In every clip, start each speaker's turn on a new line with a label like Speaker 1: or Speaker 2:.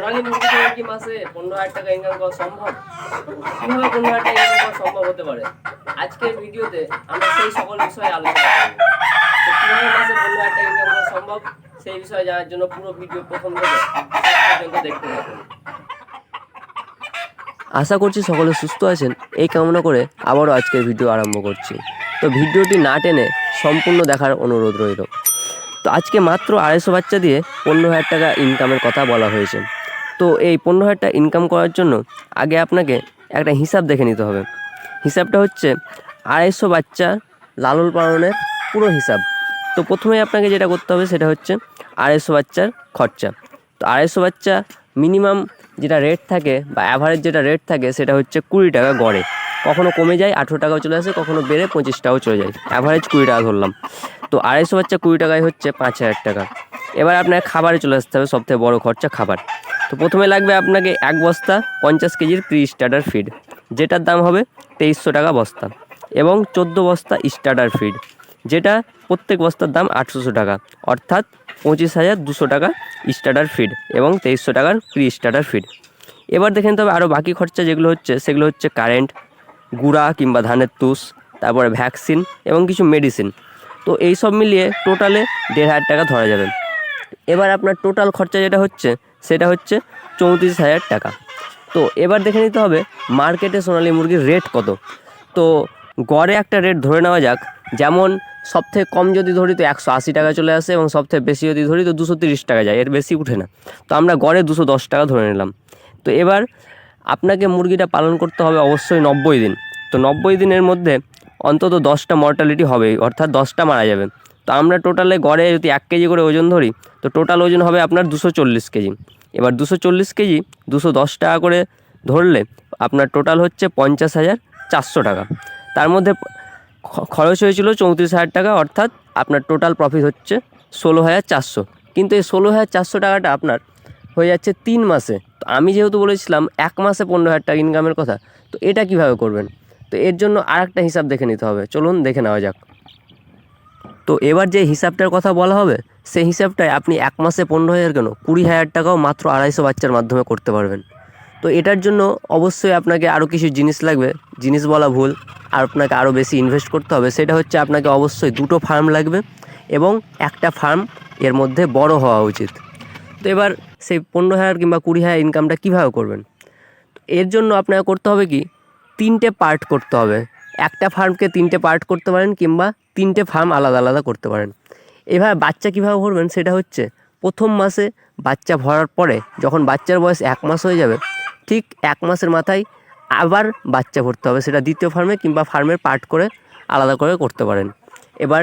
Speaker 1: সোনালী মুরগি কি মাসে পনেরো হাজার টাকা ইনকাম করা সম্ভব? কীভাবে পনেরো হাজার টাকা ইনকাম করা সম্ভব হতে পারে? আজকের ভিডিওতে আমরা সেই সকল বিষয়ে আলোচনা করব। কীভাবে মাসে পনেরো হাজার টাকা ইনকাম করা সম্ভব, সেই বিষয়ে জানার জন্য পুরো ভিডিও প্রথম থেকে পর্যন্ত দেখতে থাকুন।
Speaker 2: আশা করছি সকলে সুস্থ আছেন। এই কামনা করে আবারও আজকের ভিডিও আরম্ভ করছি। তো ভিডিওটি না টেনে সম্পূর্ণ দেখার অনুরোধ রইল। তো আজকে মাত্র আড়াইশো বাচ্চা দিয়ে পনেরো হাজার টাকা ইনকামের কথা বলা হয়েছে। তো এই পনেরো হাজার টাকা ইনকাম করার জন্য আগে আপনাকে একটা হিসাব দেখে নিতে হবে। হিসাবটা হচ্ছে আড়াইশো বাচ্চা লালন পালনের পুরো হিসাব। তো প্রথমে আপনাকে যেটা করতে হবে সেটা হচ্ছে আড়াইশো বাচ্চার খরচা। তো আড়াইশো বাচ্চা মিনিমাম যেটা রেট থাকে বা অ্যাভারেজ যেটা রেট থাকে সেটা হচ্ছে কুড়ি টাকা গড়ে। কখনো কমে যায়, আঠেরো টাকাও চলে আসে, কখনো বেড়ে পঁচিশ টাকাও চলে যায়। অ্যাভারেজ কুড়ি টাকা ধরলাম। তো আড়াইশো বাচ্চা কুড়ি টাকায় হচ্ছে পাঁচ হাজার টাকা। এবার আপনার খাবারে চলে আসতে হবে সবথেকে বড় খরচা খাবার। তো প্রথমে লাগবে আপনাকে এক বস্তা পঞ্চাশ কেজির প্রি স্টার্টার ফিড যেটার দাম হবে তেইশশো টাকা বস্তা এবং চোদ্দ বস্তা স্টার্টার ফিড যেটা প্রত্যেক বস্তার দাম আটশোশো টাকা, অর্থাৎ পঁচিশ হাজার দুশো টাকা স্টার্টার ফিড এবং তেইশশো টাকার প্রি স্টার্টার ফিড এবার দেখেন তবে আরও বাকি খরচা যেগুলো হচ্ছে, সেগুলো হচ্ছে কারেন্ট গুঁড়া কিংবা ধানের তুষ, তারপরে ভ্যাকসিন এবং কিছু মেডিসিন তো এই সব মিলিয়ে টোটালে দেড় হাজার টাকা ধরা যাবে। এবার আপনার টোটাল খরচা যেটা হচ্ছে সেটা হচ্ছে চৌত্রিশ হাজার টাকা। তো এবার দেখে নিতে হবে মার্কেটে সোনালী মুরগির রেট কত। তো গড়ে একটা রেট ধরে নেওয়া যাক, যেমন সবথেকে কম যদি ধরি তো একশো আশি টাকা চলে আসে এবং সবথেকে বেশি যদি ধরি তো দুশো তিরিশ টাকা যায়, এর বেশি উঠে না। তো আমরা গড়ে দুশো দশ টাকা ধরে নিলাম। তো এবার আপনাকে মুরগিটা পালন করতে হবে অবশ্যই নব্বই দিন। তো নব্বই দিনের মধ্যে অন্তত দশটা মর্টালিটি হবেই, অর্থাৎ দশটা মারা যাবে। তো আমরা টোটালে গড়ে যদি এক কেজি করে ওজন ধরি, তো টোটাল ওজন হবে আপনার দুশো চল্লিশ কেজি। এবার দুশো চল্লিশ কেজি, দুশো দশ টাকা করে ধরলে আপনার টোটাল হচ্ছে পঞ্চাশ হাজার চারশো টাকা। তার মধ্যে খরচ হয়েছিল চৌত্রিশ হাজার টাকা, অর্থাৎ আপনার টোটাল প্রফিট হচ্ছে ষোলো হাজার চারশো। কিন্তু এই ষোলো হাজার চারশো টাকাটা আপনার হয়ে যাচ্ছে তিন মাসে। তো আমি যেহেতু বলেছিলাম এক মাসে পনেরো হাজার টাকা ইনকামের কথা, তো এটা কীভাবে করবেন? তো এর জন্য আর একটা হিসাব দেখে নিতে হবে। চলুন দেখে নেওয়া যাক। তো এবার যে হিসাবটার কথা বলা হবে, সেই হিসাবটায় আপনি এক মাসে পনেরো হাজার কেন? কুড়ি হাজার টাকাও মাত্র আড়াইশো বাচ্চার মাধ্যমে করতে পারবেন। তো এটার জন্য অবশ্যই আপনাকে আরও কিছু জিনিস লাগবে। জিনিস বলা ভুল, আর আপনাকে আরও বেশি ইনভেস্ট করতে হবে। সেটা হচ্ছে আপনাকে অবশ্যই দুটো ফার্ম লাগবে এবং একটা ফার্ম এর মধ্যে বড় হওয়া উচিত। তো এবার সেই পনেরো হাজার কিংবা কুড়ি হাজার ইনকামটা কীভাবে করবেন? এর জন্য আপনাকে করতে হবে কি? তিনটে পার্ট করতে হবে। একটা ফার্মকে তিনটে পার্ট করতে পারেন কিংবা তিনটে ফার্ম আলাদা আলাদা করতে পারেন। এভাবে বাচ্চা কীভাবে ভরবেন সেটা হচ্ছে প্রথম মাসে বাচ্চা ভরার পরে যখন বাচ্চার বয়স এক মাস হয়ে যাবে, ঠিক এক মাসের মাথায় আবার বাচ্চা ভরতে হবে। সেটা দ্বিতীয় ফার্মে কিংবা ফার্মের পার্ট করে আলাদা করে করতে পারেন। এবার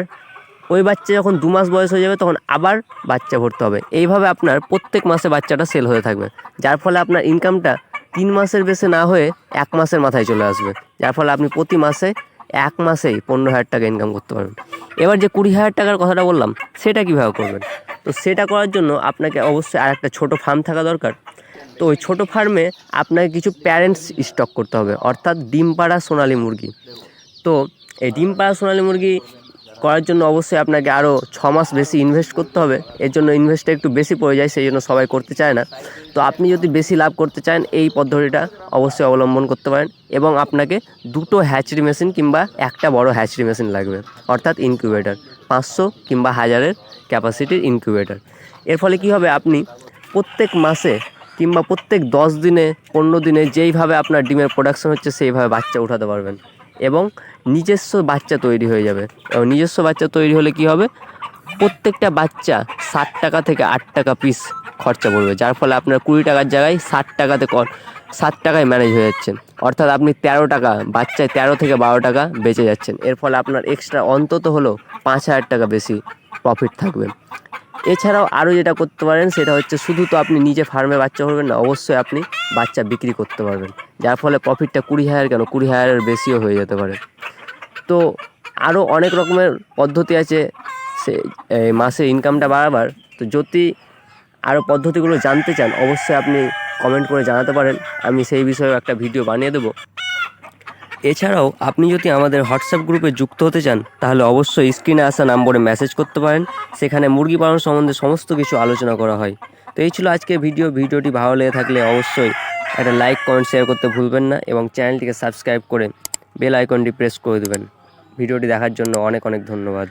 Speaker 2: ওই বাচ্চা যখন দু মাস বয়স হয়ে যাবে তখন আবার বাচ্চা ভরতে হবে। এইভাবে আপনার প্রত্যেক মাসে বাচ্চাটা সেল হয়ে থাকবে। যার ফলে আপনার ইনকামটা তিন মাসের বেশি না হয়ে এক মাসের মাথায় চলে আসবে। যার ফলে আপনি প্রতি মাসে এক মাসেই পনেরো হাজার টাকা ইনকাম করতে পারবেন। এবার যে কুড়ি হাজার টাকার কথাটা বললাম, সেটা কীভাবে করবেন? তো সেটা করার জন্য আপনাকে অবশ্যই আর একটা ছোটো ফার্ম থাকা দরকার। তো ওই ছোটো ফার্মে আপনাকে কিছু প্যারেন্টস স্টক করতে হবে, অর্থাৎ ডিম পাড়া সোনালি মুরগি। তো এই ডিম পাড়া সোনালি মুরগি করার জন্য অবশ্যই আপনাকে আরও ছ মাস বেশি ইনভেস্ট করতে হবে। এর জন্য ইনভেস্টটা একটু বেশি পড়ে যায় সেই জন্য সবাই করতে চায় না। তো আপনি যদি বেশি লাভ করতে চান, এই পদ্ধতিটা অবশ্যই অবলম্বন করতে পারেন এবং আপনাকে দুটো হ্যাচরি মেশিন কিংবা একটা বড় হ্যাচরি মেশিন লাগবে, অর্থাৎ ইনকিউবেটার পাঁচশো কিংবা হাজারের ক্যাপাসিটির ইনকিউবেটার এর ফলে কি হবে? আপনি প্রত্যেক মাসে কিংবা প্রত্যেক দশ দিনে, পনেরো দিনে যেইভাবে আপনার ডিমের প্রোডাকশন হচ্ছে, সেইভাবে বাচ্চা উঠাতে পারবেন। এবং নিজস্ব বাচ্চা তৈরি হয়ে যাবে। এবং নিজস্ব বাচ্চা তৈরি হলে কি হবে? প্রত্যেকটা বাচ্চা ষাট টাকা থেকে আট টাকা পিস খরচা পড়বে, যার ফলে আপনার কুড়ি টাকার জায়গায় ষাট টাকাতে ষাট টাকায় ম্যানেজ হয়ে যাচ্ছে অর্থাৎ আপনি তেরো টাকা, বাচ্চায় তেরো থেকে বারো টাকা বেঁচে যাচ্ছেন। এর ফলে আপনার এক্সট্রা অন্তত হলেও পাঁচ হাজার টাকা বেশি প্রফিট থাকবে। এছাড়াও আরও যেটা করতে পারেন, সেটা হচ্ছে শুধু তো আপনি নিজে ফার্মে বাচ্চা করবেন না, অবশ্যই আপনি বাচ্চা বিক্রি করতে পারবেন। যার ফলে প্রফিটটা কুড়ি হাজার কেন? কুড়ি হাজারের বেশিও হয়ে যেতে পারে। তো আরও অনেক রকমের পদ্ধতি আছে সে মাসে ইনকামটা বাড়াবার। তো যদি আরও পদ্ধতিগুলো জানতে চান, অবশ্যই আপনি কমেন্ট করে জানাতে পারেন। আমি সেই বিষয়ে একটা ভিডিও বানিয়ে দেবো। এছাড়াও আপনি যদি আমাদের হোয়াটসঅ্যাপ গ্রুপে যুক্ত হতে চান, তাহলে অবশ্যই স্ক্রিনে আসা নম্বরে মেসেজ করতে পারেন। সেখানে মুরগি পালন সম্বন্ধে সমস্ত কিছু আলোচনা করা হয়। তো এই ছিল আজকের ভিডিও। ভিডিওটি ভালো লেগে থাকলে অবশ্যই একটা লাইক, কমেন্ট, শেয়ার করতে ভুলবেন না এবং চ্যানেলটিকে সাবস্ক্রাইব করে বেল আইকনটি প্রেস করে দেবেন। ভিডিওটি দেখার জন্য অনেক অনেক ধন্যবাদ।